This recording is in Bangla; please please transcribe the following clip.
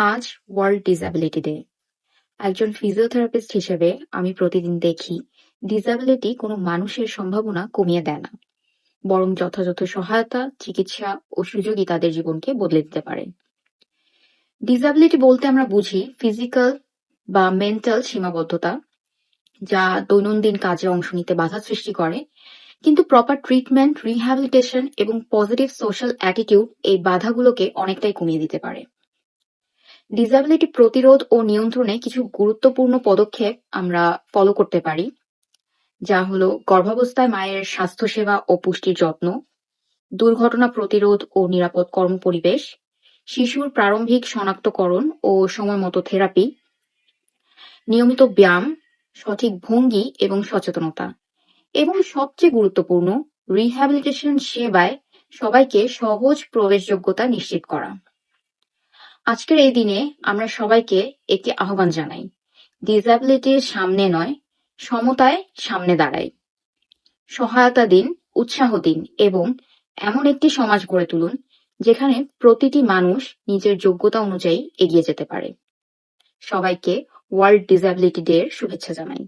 আজ ওয়ার্ল্ড ডিসএবিলিটি ডে। একজন ফিজিওথেরাপিস্ট হিসেবে আমি প্রতিদিন দেখি ডিসএবিলিটি কোনো মানুষের সম্ভাবনা কমিয়ে দেয় না। বরং যথাযথ সহায়তা, চিকিৎসা ও সুযোগই তাদের জীবনকে বদলে দিতে পারে। ডিসএবিলিটি বলতে আমরা বুঝি ফিজিক্যাল বা মেন্টাল সীমাবদ্ধতা যা দৈনন্দিন কাজে অংশ নিতে বাধা সৃষ্টি করে কিন্তু প্রপার ট্রিটমেন্ট, রিহ্যাবিলিটেশন এবং পজিটিভ সোশ্যাল অ্যাটিটিউড এই বাধাগুলোকে অনেকটাই কমিয়ে দিতে পারে। ডিসএবিলিটি প্রতিরোধ ও নিয়ন্ত্রণে কিছু গুরুত্বপূর্ণ পদক্ষেপ আমরা ফলো করতে পারি যা হলো গর্ভাবস্থায় মায়ের স্বাস্থ্যসেবা ও পুষ্টির যত্ন, দুর্ঘটনা প্রতিরোধ ও নিরাপদ কর্মপরিবেশ, শিশুর প্রারম্ভিক শনাক্তকরণ ও সময়মতো থেরাপি, নিয়মিত ব্যায়াম, সঠিক ভঙ্গি এবং সচেতনতা এবং সবচেয়ে গুরুত্বপূর্ণ রিহ্যাবিলিটেশন সেবায় সবাইকে সহজ প্রবেশযোগ্যতা নিশ্চিত করা। আজকের এই দিনে আমরা সবাইকে একটি আহ্বান জানাই। ডিসএবিলিটির সামনে নয়, সমতায় সামনে দাঁড়াই। সহায়তা দিন, উৎসাহ দিন এবং এমন একটি সমাজ গড়ে তুলুন যেখানে প্রতিটি মানুষ নিজের যোগ্যতা অনুযায়ী এগিয়ে যেতে পারে। সবাইকে ওয়ার্ল্ড ডিসএবিলিটি ডে এর শুভেচ্ছা জানাই।